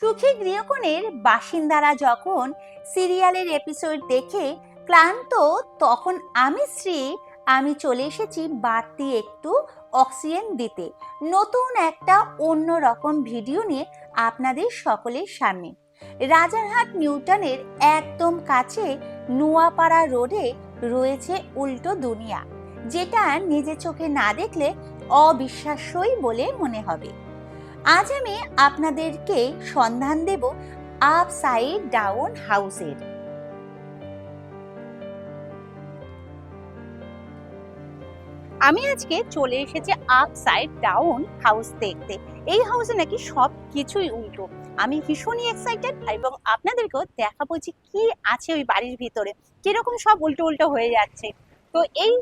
সুখী গৃহকোণের বাসিন্দারা যখন সিরিয়ালের এপিসোড দেখে ক্লান্ত, তখন আমি শ্রী আমি চলে এসেছি বাড়তি একটু অক্সিজেন দিতে। নতুন একটা অন্য রকম ভিডিও নিয়ে আপনাদের সকলের সামনে। রাজারহাট নিউটনের একদম কাছে নোয়াপাড়া রোডে রয়েছে উল্টো দুনিয়া, যেটা নিজে চোখে না দেখলে অবিশ্বাস্যই বলে মনে হবে। আজ আমি আপনাদেরকে সন্ধান দেব আপসাইড ডাউন হাউসের আমি আজকে চলে এসেছি আপসাইড ডাউন হাউস দেখতে। এই হাউসে নাকি সব কিছুই উল্টো। আমি ভীষণই এক্সাইটেড এবং আপনাদেরকেও দেখাবো যে কি আছে ওই বাড়ির ভিতরে। কীরকম সব উল্টো উল্টো হয়ে যাচ্ছে। তো এই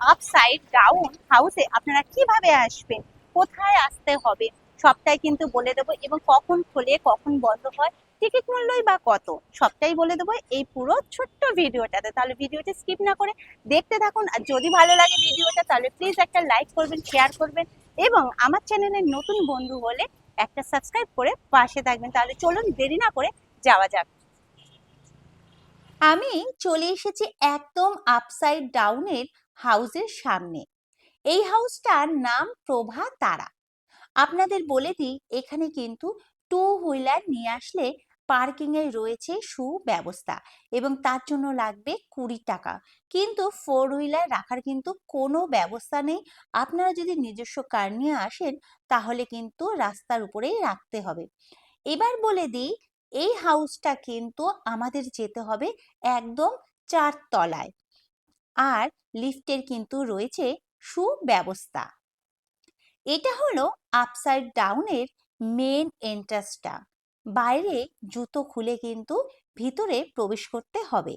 আপসাইড ডাউন হাউসে আপনারা কীভাবে আসবেন? কোথায় আসতে হবে? সবটাই কিন্তু বলে দেবো এবং কখন খোলে, কখন বন্ধ হয় টিকিট মূল্যই বা কত, সবটাই বলে দেবো এই পুরো ছোট্ট ভিডিওটাতে। তাহলে ভিডিওটা স্কিপ না করে দেখতে থাকুন আর যদি ভালো লাগে ভিডিওটা, তাহলে প্লিজ একটা লাইক করবেন শেয়ার করবেন এবং আমার চ্যানেলের নতুন বন্ধু হলে একটা সাবস্ক্রাইব করে পাশে থাকবেন। তাহলে চলুন দেরি না করে যাওয়া যাক। আমি চলে এসেছি একদম আপসাইড ডাউনের হাউসের সামনে। এই হাউসটার নাম প্রভা তারা। আপনাদের বলে দিই, এখানে কিন্তু টু হুইলার নিয়ে আসলে পার্কিং এ রয়েছে সুব্যবস্থা এবং তার জন্য লাগবে কুড়ি টাকা। কিন্তু ফোর হুইলার রাখার কিন্তু কোনো ব্যবস্থা নেই। আপনারা যদি নিজস্ব কার নিয়ে আসেন, তাহলে কিন্তু রাস্তার উপরেই রাখতে হবে। এবার বলে দিই, এই হাউসটা কিন্তু আমাদের যেতে হবে একদম চার তলায় আর লিফটের কিন্তু রয়েছে সুব্যবস্থা। এটা হলো আপসাইড ডাউনের মেন এন্ট্রান্সটা বাইরে জুতো খুলে কিন্তু ভিতরে প্রবেশ করতে হবে।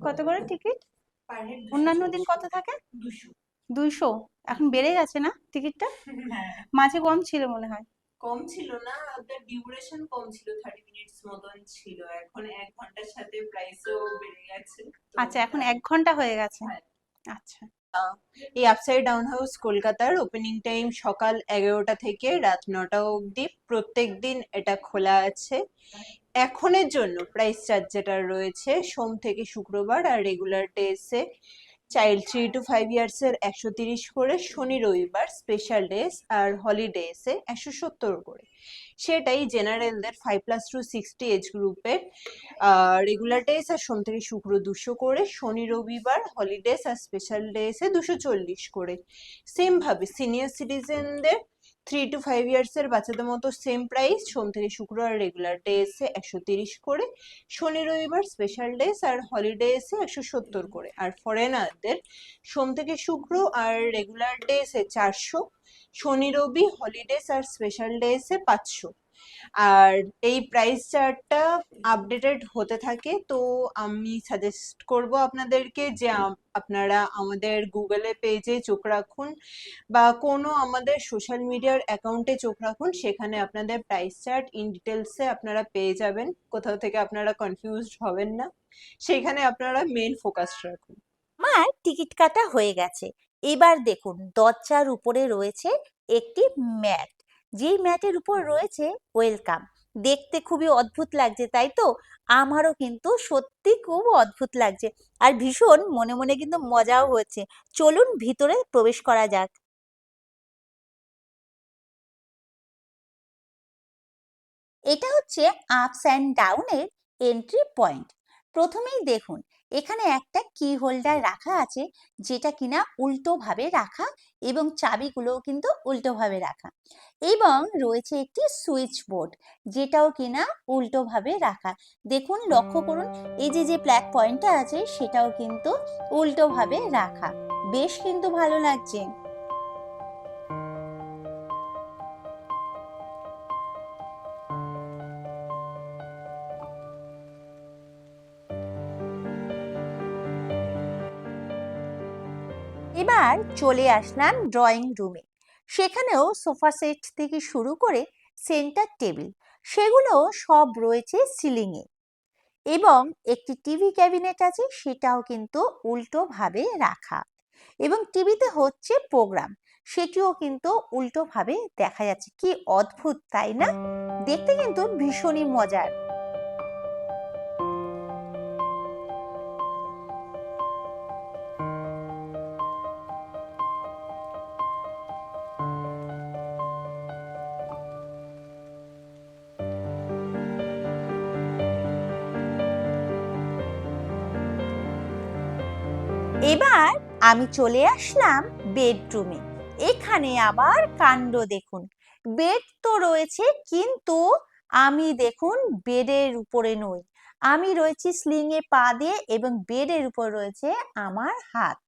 কত করে টিকিট অন্যান্য দিন কত থাকে? দুশো। দুইশো এখন বেড়ে গেছে না টিকিটটা হ্যাঁ। মাঝে কম ছিল মনে হয়। কম ছিল না ওদের ডিউরেশন কম ছিল থার্টি মিনিটস মতন ছিল। এখন এক ঘণ্টার সাথে প্রাইসও বেড়ে গেছে। আচ্ছা এখন এক ঘণ্টা হয়ে গেছে? হ্যাঁ। আচ্ছা। এই আপসাইড ডাউন হাউস কলকাতার ওপেনিং টাইম সকাল এগারোটা থেকে রাত নটা অবধি প্রত্যেক দিন এটা খোলা আছে। এখনের জন্য প্রাইস চার্জ যেটা রয়েছে সোম থেকে শুক্রবার আর রেগুলার ডেসে চাইল্ড থ্রি টু ফাইভ ইয়ার্সের একশো তিরিশ করে শনি, রবিবার স্পেশাল ডেজ আর হলিডেসে একশো সত্তর করে। সেটাই জেনারেলদের five plus to sixty age গ্রুপের রেগুলার ডেস আর সোম থেকে শুক্র দুশো করে, শনি, রবিবার হলিডেস আর স্পেশাল ডেসে দুশো চল্লিশ করে। সেমভাবে সিনিয়র সিটিজেনদের থ্রি টু ফাইভ ইয়ার্স এর বাচ্চাদের মতো সেম প্রাইস সোম থেকে শুক্রবার রেগুলার ডে এসে একশো তিরিশ করে, শনি রবিবার স্পেশাল ডেস আর হলিডে এসে একশো সত্তর করে। আর ফরেনারদের সোম থেকে শুক্র আর রেগুলার ডে এসে চারশো, শনি রবি হলিডেস আর স্পেশাল ডে এসে পাঁচশো। আর এই প্রাইস চার্টটা আপডেটেড হতে থাকে, তো আমি সাজেস্ট করব আপনাদেরকে যে আপনারা আমাদের গুগলে পেজে চোখ রাখুন বা কোনো আমাদের সোশ্যাল মিডিয়ার অ্যাকাউন্টে চোখ রাখুন, সেখানে আপনাদের প্রাইস চার্ট ইন ডিটেলসে আপনারা পেয়ে যাবেন, কোথাও থেকে আপনারা কনফিউজড হবেন না, সেখানে আপনারা মেন ফোকাস রাখুন। আমার টিকিট কাটা হয়ে গেছে, এবার দেখুন, দরজার উপরে রয়েছে একটি ম্যাট। যেই ম্যাটের উপর রয়েছে ওয়েলকাম দেখতে খুবই অদ্ভুত লাগছে তাই তো? আমারও কিন্তু সত্যি খুব অদ্ভুত লাগছে। আর ভীষণ মনে মনে কিন্তু মজাও হচ্ছে। চলুন ভিতরে প্রবেশ করা যাক। এটা হচ্ছে আপস অ্যান্ড ডাউনের এন্ট্রি পয়েন্ট প্রথমেই দেখুন এখানে একটা কি হোল্ডার রাখা আছে, যেটা কিনা উল্টোভাবে রাখা এবং চাবিগুলোও কিন্তু উল্টোভাবে রাখা। এবং রয়েছে একটি সুইচ বোর্ড যেটাও কিনা উল্টোভাবে রাখা। দেখুন, লক্ষ্য করুন, এই যে যে প্ল্যাক পয়েন্টটা আছে, সেটাও কিন্তু উল্টোভাবে রাখা। বেশ কিন্তু ভালো লাগছে। এবার চলে আসলাম ড্রয়িং রুমে সেখানেও সোফা সেট থেকে শুরু করে সেন্টার টেবিল সেগুলো সব রয়েছে সিলিংয়ে এবং একটি টিভি ক্যাবিনেট আছে, সেটাও কিন্তু উল্টোভাবে রাখা। এবং টিভিতে হচ্ছে প্রোগ্রাম সেটিও কিন্তু উল্টোভাবে দেখা যাচ্ছে। কি অদ্ভুত, তাই না? দেখতে কিন্তু ভীষণই মজার। এবার আমি চলে আসলাম বেডরুমে এখানে আবার কাণ্ড দেখুন। বেড তো রয়েছে, কিন্তু আমি দেখুন বেডের উপরে নই। আমি রয়েছি স্লিং এ পা দিয়ে এবং বেডের উপর রয়েছে আমার হাত।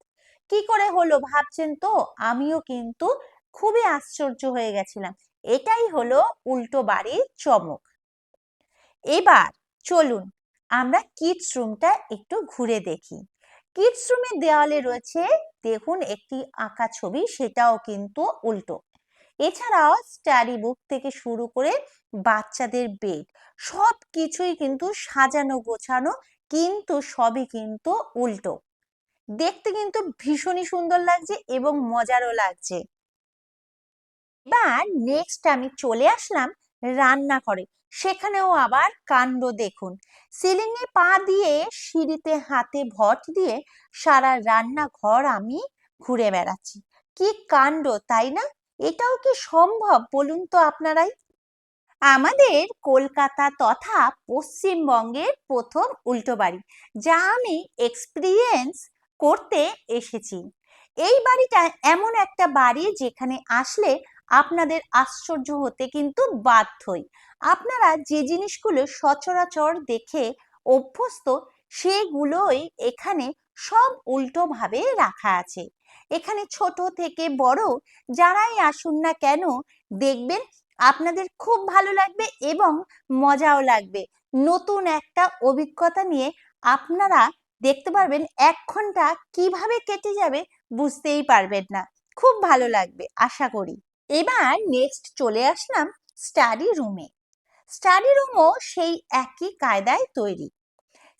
কি করে হলো ভাবছেন তো? আমিও কিন্তু খুবই আশ্চর্য হয়ে গেছিলাম। এটাই হলো উল্টো বাড়ির চমক। এবার চলুন, আমরা কিডস রুমটা একটু ঘুরে দেখি। কিডস রুমের দেওয়ালে রয়েছে, দেখুন একটি আঁকা ছবি, সেটাও কিন্তু উল্টো। এছাড়াও স্টাডি বুক থেকে শুরু করে বাচ্চাদের বেড সব কিছুই কিন্তু সাজানো গোছানো, কিন্তু সবই কিন্তু উল্টো। দেখতে কিন্তু ভীষণই সুন্দর লাগছে এবং মজারও লাগছে। এবার নেক্সট আমি চলে আসলাম রান্নাঘরে। সেখানেও আবার কাণ্ড দেখুন। সিলিং এ পা দিয়ে সিঁড়িতে হাতে ভট দিয়ে সারা রান্নাঘর আমি ঘুরে বেড়াচ্ছি। কি কাণ্ড, তাই না? এটাও কি সম্ভব বলুন তো আপনারাই? আমাদের কলকাতা তথা পশ্চিমবঙ্গের প্রথম উল্টো বাড়ি, যা আমি এক্সপিরিয়েন্স করতে এসেছি। এই বাড়িটা এমন একটা বাড়ি যেখানে আসলে আপনাদের আশ্চর্য হতে কিন্তু বাধ্যই। আপনারা যে জিনিসগুলো সচরাচর দেখে অভ্যস্ত, সেগুলোই এখানে সব উল্টোভাবে রাখা আছে। এখানে ছোট থেকে বড় যারাই আসুন না কেন, দেখবেন আপনাদের খুব ভালো লাগবে এবং মজাও লাগবে। নতুন একটা অভিজ্ঞতা নিয়ে আপনারা দেখতে পারবেন এক ঘণ্টা কীভাবে কেটে যাবে বুঝতেই পারবেন না। খুব ভালো লাগবে, আশা করি। এবার নেক্সট চলে আসলাম স্টাডি রুমে স্টাডি রুমও সেই একই কায়দায় তৈরি।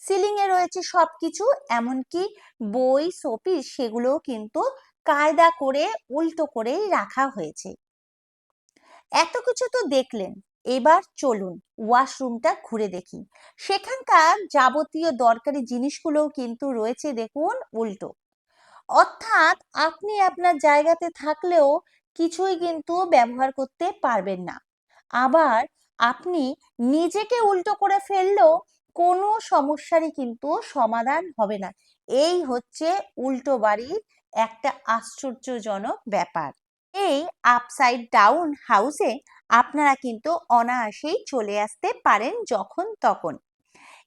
সিলিং এ রয়েছে সবকিছু, এমনকি বই শোপিস সেগুলোও কিন্তু কায়দা করে, উল্টো করেই রাখা হয়েছে। এত কিছু তো দেখলেন, এবার চলুন ওয়াশরুমটা ঘুরে দেখি। সেখানকার যাবতীয় দরকারি জিনিসগুলোও কিন্তু রয়েছে দেখুন উল্টো। অর্থাৎ আপনি আপনার জায়গাতে থাকলেও কিছুই কিন্তু ব্যবহার করতে পারবেন না। আবার আপনি নিজেকে উল্টো করে ফেললেও কোনো সমস্যারই কিন্তু সমাধান হবে না। এই হচ্ছে উল্টো বাড়ির একটা আশ্চর্যজনক ব্যাপার। এই আপসাইড ডাউন হাউসে আপনারা কিন্তু অনায়াসেই চলে আসতে পারেন যখন তখন।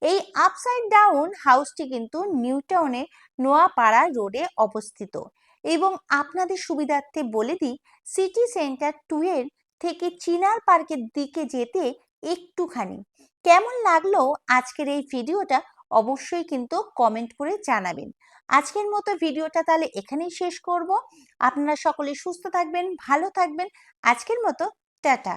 এই আপসাইড ডাউন হাউসটি কিন্তু নিউটাউনে নোয়াপাড়া রোডে অবস্থিত। এবং আপনাদের সুবিধার্থে বলে দিই সিটি সেন্টার টু এর থেকে চিনার পার্কের দিকে যেতে একটুখানি। কেমন লাগল আজকের এই ভিডিওটা অবশ্যই কিন্তু কমেন্ট করে জানাবেন। আজকের মতো ভিডিওটা তাহলে এখানেই শেষ করব। আপনারা সকলে সুস্থ থাকবেন, ভালো থাকবেন। আজকের মতো, টাটা।